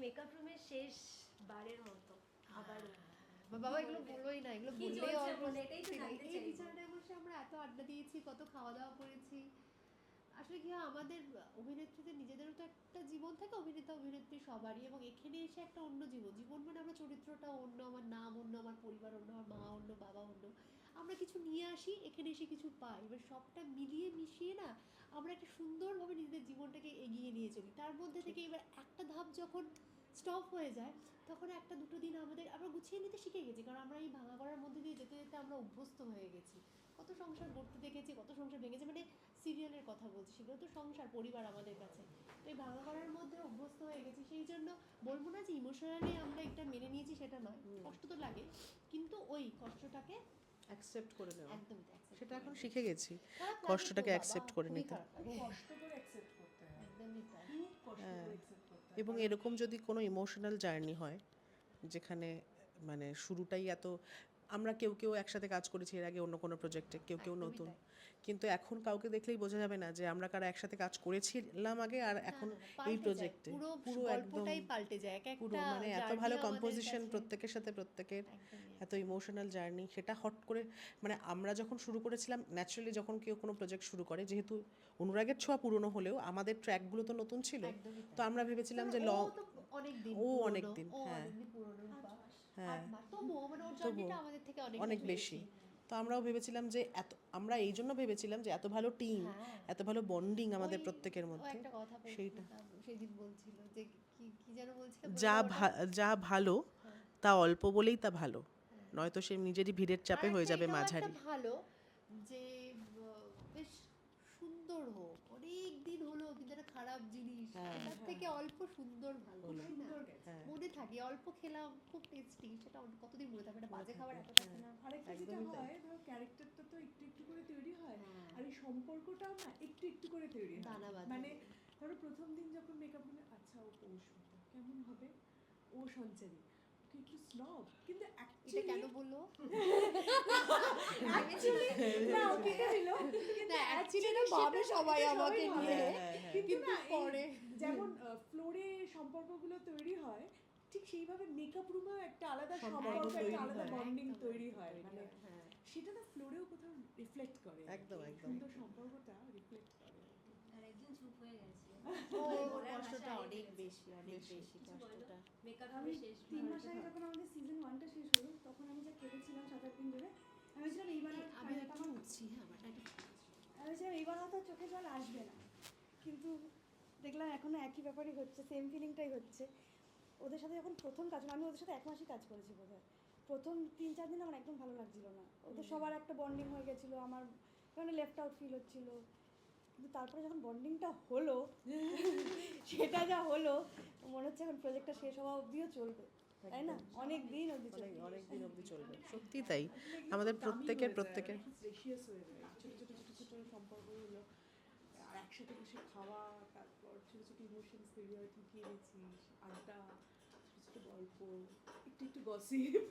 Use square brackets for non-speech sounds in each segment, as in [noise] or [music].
Makeup রুমের শেষ বারের মতো আবার বাবা এগুলো বলোই না এগুলো বললেই চলছে almost? এটাই তো ফিরে- জানতে এই চাইব। বসে আমরা এত আড্ডা দিয়েছি কত খাওয়া দাওয়া করেছি আসলে কি হয় আমাদের অভিনেত্রীদের নিজেদেরও তো একটা জীবন থাকে অভিনেতা অভিনেত্রী সবারই এবং এখানে এসে একটা অন্য জীবন জীবন মানে আমরা চরিত্রটা অন্য আমার নাম অন্য আমার পরিবার অন্য আমার মা অন্য বাবা অন্য আমরা কিছু নিয়ে আসি এখানে এসে কিছু পাই এবার সবটা মিলিয়ে মিশিয়ে না আমরা একটা সুন্দরভাবে নিজেদের জীবনটাকে এগিয়ে নিয়ে চলি। তার মধ্যে থেকে এবার একটা ধাপ যখন স্টপ হয়ে যায় তখন একটা দুটো দিন আমাদের আমরা গুছিয়ে নিতে শিখে গেছি। কারণ আমরা এই ভাঙা করার মধ্যে দিয়ে যেতে যেতে আমরা অভ্যস্ত হয়ে গেছি। কত সংসার গড়তে দেখেছি কত সংসার ভেঙেছে। মানে সিরিয়ালের কথা বলছি সেগুলো তো সংসার পরিবার আমাদের কাছে। তো এই ভাঙা করার মধ্যে অভ্যস্ত হয়ে গেছি সেই জন্য বলব না যে ইমোশনালি আমরা একটা মেনে নিয়েছি সেটা নয়। কষ্ট তো লাগে কিন্তু ওই কষ্টটাকে অ্যাকসেপ্ট করে নেওয়া। একদমই সেটা এখন শিখে গেছি। কষ্টটাকে অ্যাকসেপ্ট করে নিতে। কষ্ট করে অ্যাকসেপ্ট করতে হয়। একদমই তাই। কষ্ট। করে অ্যাকসেপ্ট করতে এবং এরকম যদি কোনো ইমোশনাল জার্নি হয় যেখানে মানে শুরুটাই এত আমরা কেউ কেউ একসাথে কাজ করেছি এর আগে অন্য কোনো প্রজেক্টে কেউ কেউ নতুন। কিন্তু এখন কাউকে দেখলেই বোঝা যাবে না যে আমরা কারা একসাথে কাজ করেছিলাম আগে আর এখন এই প্রজেক্টে পুরো একদম গল্পটাই পাল্টে যায়। এক পুরো মানে এত ভালো কম্পোজিশন প্রত্যেকের সাথে প্রত্যেকের এত ইমোশনাল জার্নি সেটা হট করে মানে আমরা যখন শুরু করেছিলাম ন্যাচারালি যখন কেউ কোনো প্রজেক্ট শুরু করে যেহেতু অনুরাগের ছোঁয়া পুরনো হলেও আমাদের ট্র্যাকগুলো তো নতুন ছিল। তো আমরা ভেবেছিলাম যে লং অনেক দিন ও অনেক দিন, হ্যাঁ। হ্যাঁ। তবুও মানে ওর জার্নিটা আমাদের থেকে অনেক অনেক বেশি। তো আমরাও ভেবেছিলাম যে এত আমরা এই জন্য ভেবেছিলাম যে এত ভালো টিম হ্যাঁ। এত ভালো বন্ডিং আমাদের প্রত্যেকের মধ্যে। সেইটা। সেদিন বলছিল যে কি কি যেন বলছিল যা ভালো তা অল্প বলেই তা ভালো। নয়তো সে নিজেরই ভিড়ের চাপে হয়ে যাবে মাঝারি। ভালো যে বেশ সুন্দর হোক অনেক দিন হলো কিন্তু একটা খারাপ জিনিস। হ্যাঁ। তার থেকে অল্প সুন্দর ভালো। সুন্দর হ্যাঁ। মনে থাকে অল্প খেলাম খুব টেস্টি সেটা কতদিন মনে থাকবে? এটা বাজে খাবার এত থাকে না। আরেকটা যেটা। হয় ধরো ক্যারেক্টারটা তো একটু একটু করে তৈরি হয়। হ্যাঁ। আর এই সম্পর্কটাও না একটু একটু করে তৈরি হয়। দানা বাঁধে। মানে ধরো প্রথম দিন যখন মেকআপ হলে আচ্ছা ও পৌষ কেমন হবে? ও সঞ্চারী। একটু স্নব কিন্তু এটা কেন বলল actually- না, ওকে হলো, কিন্তু না, actually actually এটা ভাবে সবাই আমাকে নিয়ে। হ্যাঁ, হ্যাঁ। কিন্তু না, পরে যেমন ফ্লোরে সম্পর্কগুলো তৈরি হয় ঠিক সেইভাবে মেকআপ রুমেও একটা আলাদা সম্পর্ক একটা আলাদা বন্ডিং তৈরি হয় মানে হ্যাঁ। সেটা না ফ্লোরেও কোথাও রিফ্লেক্ট করে একদম, একদম। সুন্দর সম্পর্কটা রিফ্লেক্ট করে আর একদিন চুপ হয়ে গেছে ও [laughs] কষ্টটা অনেক বেশি অনেক বেশি। বেশি কিছু বলো? কষ্টটা মেকআপ আমি শেষ তিন মাস আগে যখন আমাদের সিজন ওয়ানটা শেষ হলো তখন আমি যা কেঁদেছিলাম সাত আট দিন ধরে আমি ভেবেছিলাম এইবার আর আমি একটু উঠছি হ্যাঁ আমার আমি ভেবেছিলাম এইবার হয়তো চোখে জল আসবে না। কিন্তু দেখলাম এখনও একই ব্যাপারই হচ্ছে সেম ফিলিংটাই হচ্ছে। ওদের সাথে যখন প্রথম কাজ হলো, আমি ওদের সাথে এক মাসই কাজ করেছি বোধ প্রথম তিন চার দিন আমার একদম ভালো লাগছিল না। ওদের সবার একটা বন্ডিং হয়ে গেছিল আমার কারণে লেফট আউট ফিল হচ্ছিল। কিন্তু তারপরে যখন বন্ডিংটা হলো [laughs] সেটা যা হলো মনে হচ্ছে এখন প্রজেক্টটা শেষ হওয়া অবধিও চলবে তাই না? অনেক দিন অবধি চলবে। অনেক দিন অবধি চলবে। সত্যি তাই। আমাদের প্রত্যেকের প্রত্যেকের। রেশিয়াস হয়ে যায়। ছোট ছোট ছোট ছোট সম্পর্কগুলো আর একসাথে বসে খাওয়া তারপর ছোট ছোট ইমোশনস তৈরি হয় তুই এনেছিস আড্ডা ছোট ছোট গল্প একটু একটু গসিপ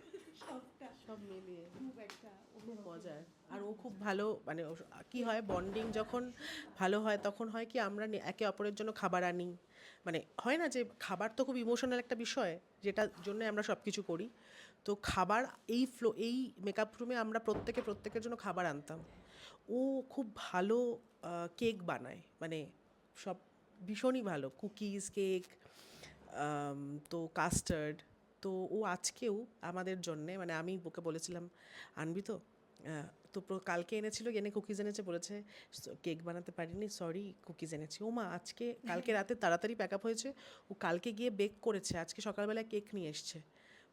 সবটা। সব মিলিয়ে। একটা খুব মজার। আর ও খুব ভালো মানে কি হয় বন্ডিং যখন ভালো হয় তখন হয় কি আমরা একে অপরের জন্য খাবার আনি। মানে হয় না যে খাবার তো খুব ইমোশনাল একটা বিষয় যেটার জন্য আমরা সব কিছু করি। তো খাবার এই ফ্লো এই মেকআপ রুমে আমরা প্রত্যেকে প্রত্যেকের জন্য খাবার আনতাম। ও খুব ভালো কেক বানায়। মানে সব ভীষণই ভালো। কুকিজ কেক তো কাস্টার্ড তো ও আজকেও আমাদের জন্যে মানে আমি ওকে বলেছিলাম, আনবি তো। তো কালকে এনেছিল, এনে কুকিজ এনেছে, বলেছে কেক বানাতে পারিনি সরি কুকিজ এনেছি। ও মা, আজকে, কালকে রাতে তাড়াতাড়ি প্যাক আপ হয়েছে, ও কালকে গিয়ে বেক করেছে, আজকে সকালবেলা কেক নিয়ে এসছে।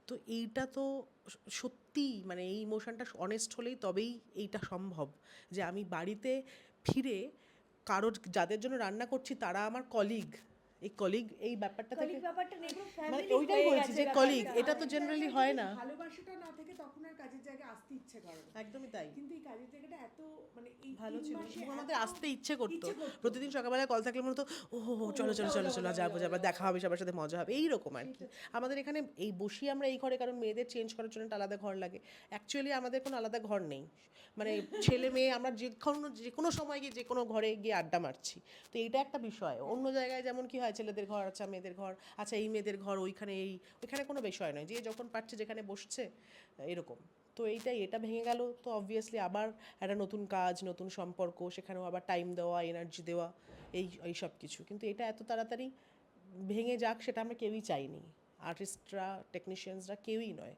তো এইটা তো স- সত্যিই মানে এই ইমোশনটা অনেস্ট হলেই তবেই এইটা সম্ভব, যে আমি বাড়িতে ফিরে কারোর, যাদের জন্য রান্না করছি, তারা আমার কলিগ এই কলিগ এই ব্যাপারটা থেকে ব্যাপারটা নেই মানে ওইটাই বলছি যে কলিগ এটা তো জেনারেলি হয় না। ভালোবাসাটা না থেকে তখন আর কাজের জায়গায় আসতে ইচ্ছে করে। একদমই তাই। কিন্তু এই কাজের জায়গাটা এত মানে এই ভালো ছিল। আমাদের আসতে ইচ্ছে করতো। প্রতিদিন সকালবেলায় কল থাকলে মনে হতো ও চলো চলো চলো চলো যাব যাব দেখা হবে সবার সাথে মজা হবে। এইরকম আর কি। আমাদের এখানে এই বসি আমরা এই ঘরে কারণ মেয়েদের চেঞ্জ করার জন্য একটা আলাদা ঘর লাগে। অ্যাকচুয়ালি আমাদের কোনো আলাদা ঘর নেই। মানে ছেলে মেয়ে আমরা যে কোনো যে কোনো সময় গিয়ে যে কোনো ঘরে গিয়ে আড্ডা মারছি। তো এইটা একটা বিষয়। অন্য জায়গায় যেমন কি হয় ছেলেদের ঘর আচ্ছা মেয়েদের ঘর আচ্ছা এই মেয়েদের ঘর, ওইখানে এই, ওইখানে কোনো বিষয় নয়। যে যখন পারছে যেখানে বসছে এরকম। তো এইটাই, এটা ভেঙে গেল। তো অবভিয়াসলি আবার একটা নতুন কাজ, নতুন সম্পর্ক, সেখানেও আবার টাইম দেওয়া এনার্জি দেওয়া, এই এই সব কিছু। কিন্তু এটা এত তাড়াতাড়ি ভেঙে যাক, সেটা আমরা কেউই চাইনি। আর্টিস্টরা টেকনিশিয়ানসরা কেউই নয়।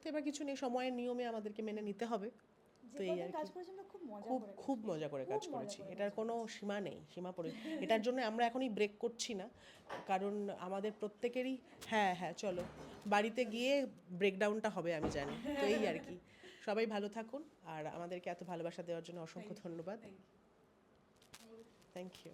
তো এবার কিছু নেই, সময়ের নিয়মে আমাদেরকে মেনে নিতে হবে। তো এই আর কি। খুব খুব মজা করে কাজ করেছি। এটার কোনো সীমা নেই সীমা পড়ে। এটার জন্য আমরা এখনই ব্রেক করছি না। কারণ আমাদের প্রত্যেকেরই হ্যাঁ হ্যাঁ চলো। বাড়িতে গিয়ে ব্রেকডাউনটা হবে আমি জানি। তো এই আর কি। সবাই ভালো থাকুন। আর আমাদেরকে এত ভালোবাসা দেওয়ার জন্য অসংখ্য ধন্যবাদ। Thank you